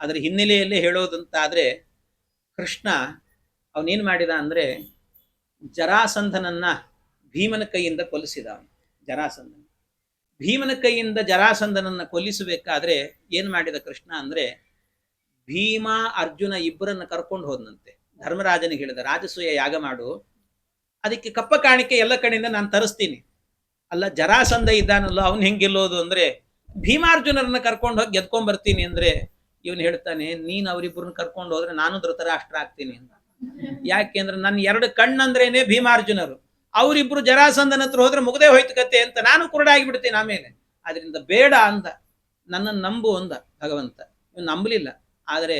ಅದರ ಹಿನ್ನೆಲೆಯಲ್ಲಿ ಹೇಳೋದಂತಾದ್ರೆ ಕೃಷ್ಣ ಅವನೇನು ಮಾಡಿದ ಅಂದರೆ ಜರಾಸಂಧನನ್ನ ಭೀಮನ ಕೈಯಿಂದ ಕೊಲಿಸಿದ ಅವನು ಜರಾಸಂಧನ. ಭೀಮನ ಕೈಯಿಂದ ಜರಾಸಂಧನನ್ನ ಕೊಲ್ಲಿಸಬೇಕಾದ್ರೆ ಏನು ಮಾಡಿದ ಕೃಷ್ಣ ಅಂದರೆ ಭೀಮ, ಅರ್ಜುನ ಇಬ್ಬರನ್ನ ಕರ್ಕೊಂಡು ಹೋದನಂತೆ. ಧರ್ಮರಾಜನಿಗೆ ಹೇಳಿದ, ರಾಜಸೂಯ ಯಾಗ ಮಾಡು. ಅದಕ್ಕೆ ಕಪ್ಪ ಕಾಣಿಕೆ ಎಲ್ಲ ಕಡೆಯಿಂದ ನಾನು ತರಿಸ್ತೀನಿ. ಅಲ್ಲ, ಜರಾಸಂಧ ಇದ್ದಾನಲ್ಲೋ, ಅವನು ಹೆಂಗೆ ಗೆಲ್ಲೋದು ಅಂದ್ರೆ ಭೀಮಾರ್ಜುನರನ್ನ ಕರ್ಕೊಂಡು ಹೋಗಿ ಗೆದ್ಕೊಂಡ್ ಬರ್ತೀನಿ ಅಂದ್ರೆ ಇವನು ಹೇಳ್ತಾನೆ, ನೀನ್ ಅವರಿಬ್ಬರನ್ನ ಕರ್ಕೊಂಡು ಹೋದ್ರೆ ನಾನು ಧೃತರಾಷ್ಟ್ರ ಆಗ್ತೀನಿ ಅಂತ. ಯಾಕೆಂದ್ರೆ ನನ್ನ ಎರಡು ಕಣ್ಣಂದ್ರೇನೆ ಭೀಮಾರ್ಜುನರು. ಅವರಿಬ್ರು ಜರಾಸಂದನ ಹತ್ರ ಹೋದ್ರೆ ಮುಗದೆ ಹೋಯ್ತು ಕತೆ ಅಂತ ನಾನು ಕುರುಡಾಗಿ ಬಿಡ್ತೀನಿ ಆಮೇಲೆ. ಅದರಿಂದ ಬೇಡ ಅಂದ. ನನ್ನನ್ನು ನಂಬು ಅಂದ ಭಗವಂತ. ಇವ್ ನಂಬಲಿಲ್ಲ. ಆದರೆ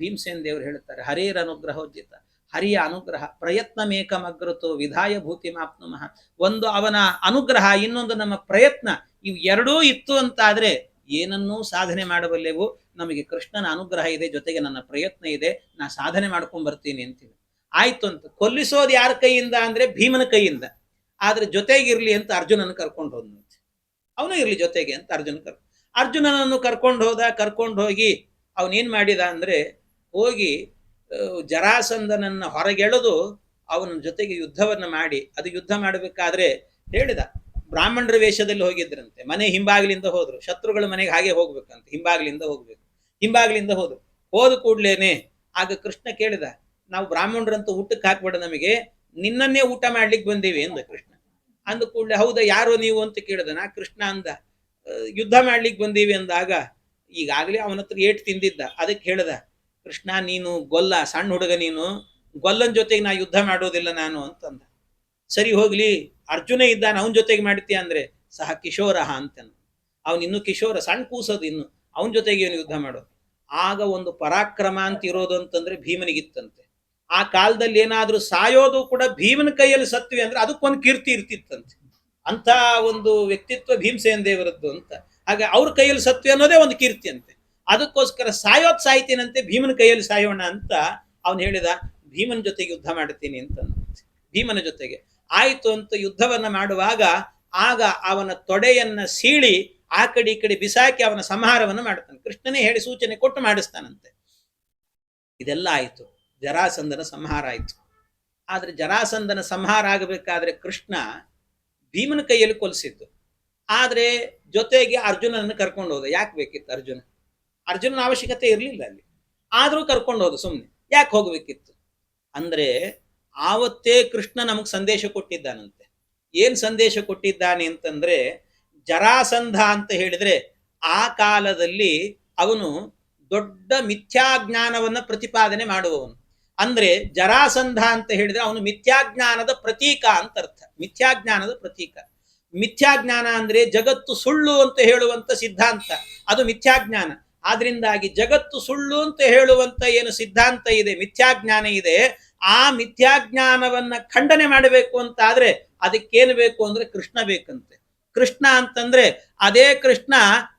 ಭೀಮಸೇನ್ ದೇವರು ಹೇಳ್ತಾರೆ, ಹರೇರ ಅನುಗ್ರಹೋದ್ಯತ, ಹರಿಯ ಅನುಗ್ರಹ, ಪ್ರಯತ್ನ ಮೇಕಮಗ್ರತು ವಿಧಾಯ ಭೂತಿ ಮಾಪ್ನುಮಃ ಒಂದು ಅವನ ಅನುಗ್ರಹ, ಇನ್ನೊಂದು ನಮ್ಮ ಪ್ರಯತ್ನ, ಇವ್ ಎರಡೂ ಇತ್ತು ಅಂತಾದ್ರೆ ಏನನ್ನೂ ಸಾಧನೆ ಮಾಡಬಲ್ಲೆವು, ನಮಗೆ ಕೃಷ್ಣನ ಅನುಗ್ರಹ ಇದೆ, ಜೊತೆಗೆ ನನ್ನ ಪ್ರಯತ್ನ ಇದೆ, ನಾ ಸಾಧನೆ ಮಾಡ್ಕೊಂಡ್ ಬರ್ತೀನಿ ಅಂತೀವಿ. ಆಯ್ತು ಅಂತ. ಕೊಲ್ಲಿಸೋದು ಯಾರ ಕೈಯಿಂದ ಅಂದ್ರೆ ಭೀಮನ ಕೈಯಿಂದ. ಆದ್ರೆ ಜೊತೆಗಿರ್ಲಿ ಅಂತ ಅರ್ಜುನನ ಕರ್ಕೊಂಡು ಹೋದ್ನಂತೆ ಅವನು ಇರ್ಲಿ ಜೊತೆಗೆ ಅಂತ ಅರ್ಜುನ ಕರ್. ಅರ್ಜುನನನ್ನು ಕರ್ಕೊಂಡು ಹೋದ, ಕರ್ಕೊಂಡು ಹೋಗಿ ಅವನೇನ್ ಮಾಡಿದ ಅಂದ್ರೆ, ಹೋಗಿ ಜರಾಸಂದನನ್ನ ಹೊರಗೆಳೆದು ಅವನ ಜೊತೆಗೆ ಯುದ್ಧವನ್ನ ಮಾಡಿ. ಅದು ಯುದ್ಧ ಮಾಡಬೇಕಾದ್ರೆ ಹೇಳಿದ ಬ್ರಾಹ್ಮಣರ ವೇಷದಲ್ಲಿ ಹೋಗಿದ್ರಂತೆ. ಮನೆ ಹಿಂಬಾಗಿಲಿಂದ ಹೋದ್ರು. ಶತ್ರುಗಳ ಮನೆಗೆ ಹಾಗೆ ಹೋಗ್ಬೇಕಂತೆ. ಹಿಂಬಾಗಿಲಿಂದ ಹೋಗ್ಬೇಕು. ಹಿಂಬಾಗಿಲಿಂದ ಹೋದ್ರು. ಹೋದ ಕೂಡ್ಲೇನೆ ಆಗ ಕೃಷ್ಣ ಕೇಳಿದ, ನಾವು ಬ್ರಾಹ್ಮಣರಂತೂ ಊಟಕ್ಕೆ ಹಾಕ್ಬೇಡ ನಮಗೆ, ನಿನ್ನನ್ನೇ ಊಟ ಮಾಡ್ಲಿಕ್ಕೆ ಬಂದೀವಿ ಅಂದ ಕೃಷ್ಣ. ಅಂದ ಕೂಡಲೇ, ಹೌದಾ, ಯಾರು ನೀವು ಅಂತ ಕೇಳಿದ ನಾ ಕೃಷ್ಣ ಅಂದ ಯುದ್ಧ ಮಾಡ್ಲಿಕ್ಕೆ ಬಂದೀವಿ ಅಂದಾಗ ಈಗಾಗಲೇ ಅವನ ಹತ್ರ ಏಟ್ ತಿಂದಿದ್ದ. ಅದಕ್ಕೆ ಹೇಳ್ದ, ಕೃಷ್ಣ, ನೀನು ಗೊಲ್ಲ, ಸಣ್ಣ ಹುಡುಗ ನೀನು, ಗೊಲ್ಲನ ಜೊತೆಗೆ ನಾ ಯುದ್ಧ ಮಾಡೋದಿಲ್ಲ ನಾನು ಅಂತಂದ. ಸರಿ ಹೋಗ್ಲಿ ಅರ್ಜುನ ಇದ್ದಾನೆ, ಅವನ ಜೊತೆಗೆ ಮಾಡ್ತೀಯ ಅಂದ್ರೆ, ಸಹ ಕಿಶೋರಹ ಅಂತಂದ ಅವನು ಇನ್ನು ಕಿಶೋರ ಸಣ್ಣ ಕೂಸೋದು ಇನ್ನು. ಅವನ ಜೊತೆಗೆ ಇವನು ಯುದ್ಧ ಮಾಡೋದು. ಆಗ ಒಂದು ಪರಾಕ್ರಮ ಅಂತ ಇರೋದು ಅಂತಂದ್ರೆ ಭೀಮನಿಗಿತ್ತಂತೆ. ಆ ಕಾಲದಲ್ಲಿ ಏನಾದ್ರೂ ಸಾಯೋದು ಕೂಡ ಭೀಮನ ಕೈಯಲ್ಲಿ ಸತ್ವಿ ಅಂದ್ರೆ ಅದಕ್ಕೊಂದು ಕೀರ್ತಿ ಇರ್ತಿತ್ತಂತೆ. ಅಂತ ಒಂದು ವ್ಯಕ್ತಿತ್ವ ಭೀಮಸೇನ ದೇವರದ್ದು ಅಂತ. ಹಾಗೆ ಅವ್ರ ಕೈಯಲ್ಲಿ ಸತ್ವಿ ಅನ್ನೋದೇ ಒಂದು ಕೀರ್ತಿ ಅಂತೆ. ಅದಕ್ಕೋಸ್ಕರ ಸಾಯೋದ್ ಸಾಯ್ತೀನಂತೆ, ಭೀಮನ ಕೈಯಲ್ಲಿ ಸಾಯೋಣ ಅಂತ ಅವನು ಹೇಳಿದ, ಭೀಮನ ಜೊತೆಗೆ ಯುದ್ಧ ಮಾಡ್ತೀನಿ ಅಂತ ಭೀಮನ ಜೊತೆಗೆ. ಆಯ್ತು ಅಂತ ಯುದ್ಧವನ್ನ ಮಾಡುವಾಗ ಆಗ ಅವನ ತೊಡೆಯನ್ನ ಸೀಳಿ ಆ ಕಡೆ ಈ ಕಡೆ ಬಿಸಾಕಿ ಅವನ ಸಂಹಾರವನ್ನು ಮಾಡ್ತಾನೆ. ಕೃಷ್ಣನೇ ಹೇಳಿ ಸೂಚನೆ ಕೊಟ್ಟು ಮಾಡಿಸ್ತಾನಂತೆ. ಇದೆಲ್ಲ ಆಯ್ತು. ಜರಾಸಂದನ ಸಂಹಾರ ಆಯ್ತು. ಆದ್ರೆ ಜರಾಸಂದನ ಸಂಹಾರ ಆಗಬೇಕಾದ್ರೆ ಕೃಷ್ಣ ಭೀಮನ ಕೈಯಲ್ಲಿ ಕೊಲಿಸಿದ್ದು. ಆದ್ರೆ ಜೊತೆಗೆ ಅರ್ಜುನನನ್ನು ಕರ್ಕೊಂಡು ಹೋದ. ಯಾಕೆ ಬೇಕಿತ್ತು ಅರ್ಜುನ? ಅರ್ಜುನನ ಅವಶ್ಯಕತೆ ಇರಲಿಲ್ಲ ಅಲ್ಲಿ. ಆದ್ರೂ ಕರ್ಕೊಂಡು ಹೋದ ಸುಮ್ಮನೆ ಯಾಕೆ ಹೋಗ್ಬೇಕಿತ್ತು? ಅಂದ್ರೆ ಆವತ್ತೇ ಕೃಷ್ಣ ನಮಗ್ ಸಂದೇಶ ಕೊಟ್ಟಿದ್ದಾನಂತೆ. ಏನ್ ಸಂದೇಶ ಕೊಟ್ಟಿದ್ದಾನೆ ಅಂತಂದ್ರೆ, ಜರಾಸಂಧ ಅಂತ ಹೇಳಿದ್ರೆ ಆ ಕಾಲದಲ್ಲಿ ಅವನು ದೊಡ್ಡ ಮಿಥ್ಯಾಜ್ಞಾನವನ್ನ ಪ್ರತಿಪಾದನೆ ಮಾಡುವವನು. ಅಂದ್ರೆ ಜರಾಸಂಧ ಅಂತ ಹೇಳಿದ್ರೆ ಅವನು ಮಿಥ್ಯಾಜ್ಞಾನದ ಪ್ರತೀಕ ಅಂತ ಅರ್ಥ. ಮಿಥ್ಯಾಜ್ಞಾನದ ಪ್ರತೀಕ. ಮಿಥ್ಯಾಜ್ಞಾನ ಅಂದ್ರೆ ಜಗತ್ತು ಸುಳ್ಳು ಅಂತ ಹೇಳುವಂತ ಸಿದ್ಧಾಂತ. ಅದು ಮಿಥ್ಯಾಜ್ಞಾನ. ಆದ್ರಿಂದಾಗಿ ಜಗತ್ತು ಸುಳ್ಳು ಅಂತ ಹೇಳುವಂತ ಏನು ಸಿದ್ಧಾಂತ ಇದೆ, ಮಿಥ್ಯಾಜ್ಞಾನ ಇದೆ ಆ ಮಿಥ್ಯಾಜ್ಞಾನವನ್ನ ಖಂಡನೆ ಮಾಡಬೇಕು ಅಂತ ಆದ್ರೆ ಅದಕ್ಕೇನು ಬೇಕು ಅಂದ್ರೆ ಕೃಷ್ಣ ಬೇಕಂತೆ. ಕೃಷ್ಣ ಅಂತಂದ್ರೆ ಅದೇ ಕೃಷ್ಣ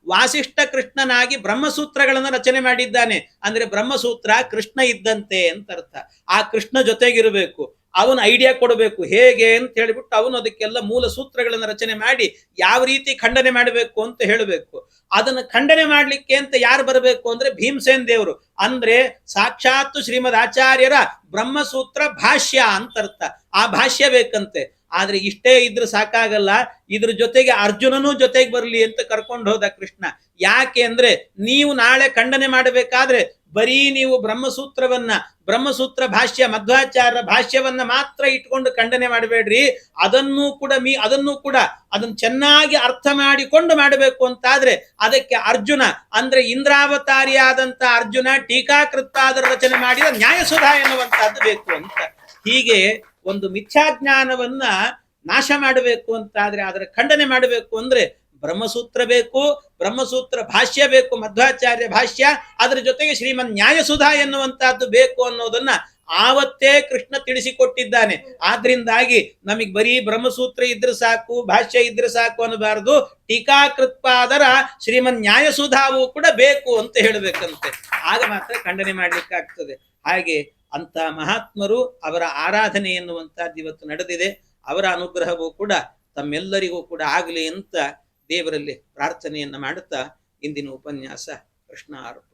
ವಾಸಿಷ್ಠ ಕೃಷ್ಣನಾಗಿ ಬ್ರಹ್ಮಸೂತ್ರಗಳನ್ನ ರಚನೆ ಮಾಡಿದ್ದಾನೆ. ಅಂದ್ರೆ ಬ್ರಹ್ಮಸೂತ್ರ ಕೃಷ್ಣ ಇದ್ದಂತೆ ಅಂತ ಅರ್ಥ. ಆ ಕೃಷ್ಣ ಜೊತೆಗಿರಬೇಕು. ಅವನ ಐಡಿಯಾ ಕೊಡಬೇಕು. ಹೇಗೆ ಅಂತ ಹೇಳಿಬಿಟ್ಟು ಅವನು ಅದಕ್ಕೆಲ್ಲ ಮೂಲ ಸೂತ್ರಗಳನ್ನ ರಚನೆ ಮಾಡಿ ಯಾವ ರೀತಿ ಖಂಡನೆ ಮಾಡಬೇಕು ಅಂತ ಹೇಳಬೇಕು. ಅದನ್ನು ಖಂಡನೆ ಮಾಡಲಿಕ್ಕೆ ಅಂತ ಯಾರು ಬರಬೇಕು ಅಂದ್ರೆ ಭೀಮಸೇನ್ ದೇವರು. ಅಂದ್ರೆ ಸಾಕ್ಷಾತ್ ಶ್ರೀಮದ್ ಆಚಾರ್ಯರ ಬ್ರಹ್ಮಸೂತ್ರ ಭಾಷ್ಯ ಅಂತ ಅರ್ಥ ಆ ಭಾಷ್ಯ ಬೇಕಂತೆ. ಆದ್ರೆ ಇಷ್ಟೇ ಇದ್ರೆ ಸಾಕಾಗಲ್ಲ. ಇದ್ರ ಜೊತೆಗೆ ಅರ್ಜುನನೂ ಜೊತೆಗೆ ಬರಲಿ ಅಂತ ಕರ್ಕೊಂಡು ಹೋದ ಕೃಷ್ಣ. ಯಾಕೆ ಅಂದ್ರೆ ನೀವು ನಾಳೆ ಖಂಡನೆ ಮಾಡಬೇಕಾದ್ರೆ ಬರೀ ನೀವು ಬ್ರಹ್ಮಸೂತ್ರವನ್ನ, ಬ್ರಹ್ಮಸೂತ್ರ ಭಾಷ್ಯ, ಮಧ್ವಾಚಾರ್ಯ ಭಾಷ್ಯವನ್ನ ಮಾತ್ರ ಇಟ್ಕೊಂಡು ಖಂಡನೆ ಮಾಡಬೇಡ್ರಿ. ಅದನ್ನೂ ಕೂಡ ಮೀ, ಅದನ್ನೂ ಕೂಡ ಅದನ್ನ ಚೆನ್ನಾಗಿ ಅರ್ಥ ಮಾಡಿಕೊಂಡು ಮಾಡಬೇಕು ಅಂತಾದ್ರೆ ಅದಕ್ಕೆ ಅರ್ಜುನ, ಅಂದ್ರೆ ಇಂದ್ರಾವತಾರಿಯಾದಂತ ಅರ್ಜುನ ಟೀಕಾಕೃತ್ತಾದ ರಚನೆ ಮಾಡಿದ ನ್ಯಾಯಸುಧಾ ಎನ್ನುವಂತಹದ್ದು ಬೇಕು ಅಂತ. ಹೀಗೆ ಒಂದು ಮಿಥ್ಯಾಜ್ಞಾನವನ್ನ ನಾಶ ಮಾಡಬೇಕು ಅಂತಾದ್ರೆ ಅದರ ಖಂಡನೆ ಮಾಡಬೇಕು ಅಂದ್ರೆ ಬ್ರಹ್ಮಸೂತ್ರ ಬೇಕು, ಬ್ರಹ್ಮಸೂತ್ರ ಭಾಷ್ಯ ಬೇಕು, ಮಧ್ವಾಚಾರ್ಯ ಭಾಷ್ಯ, ಅದರ ಜೊತೆಗೆ ಶ್ರೀಮನ್ ನ್ಯಾಯಸುಧಾ ಎನ್ನುವಂತಹದ್ದು ಬೇಕು ಅನ್ನೋದನ್ನ ಆವತ್ತೇ ಕೃಷ್ಣ ತಿಳಿಸಿಕೊಟ್ಟಿದ್ದಾನೆ. ಆದ್ರಿಂದಾಗಿ ನಮಗೆ ಬರೀ ಬ್ರಹ್ಮಸೂತ್ರ ಇದ್ರೆ ಸಾಕು, ಭಾಷ್ಯ ಇದ್ರೆ ಸಾಕು ಅನ್ನಬಾರದು. ಟೀಕಾಕೃತ್ಪಾದರ ಶ್ರೀಮನ್ ನ್ಯಾಯಸುಧಾವು ಕೂಡ ಬೇಕು ಅಂತ ಹೇಳಬೇಕಂತೆ. ಆಗ ಮಾತ್ರ ಖಂಡನೆ ಮಾಡ್ಲಿಕ್ಕಾಗ್ತದೆ. ಹಾಗೆ ಅಂತ ಮಹಾತ್ಮರು ಅವರ ಆರಾಧನೆ ಎನ್ನುವಂತಹದ್ದು ಇವತ್ತು ನಡೆದಿದೆ. ಅವರ ಅನುಗ್ರಹವೂ ಕೂಡ ತಮ್ಮೆಲ್ಲರಿಗೂ ಕೂಡ ಆಗಲಿ ಅಂತ ದೇವರಲ್ಲಿ ಪ್ರಾರ್ಥನೆಯನ್ನ ಮಾಡುತ್ತಾ ಇಂದಿನ ಉಪನ್ಯಾಸ ಕೃಷ್ಣ ಆರು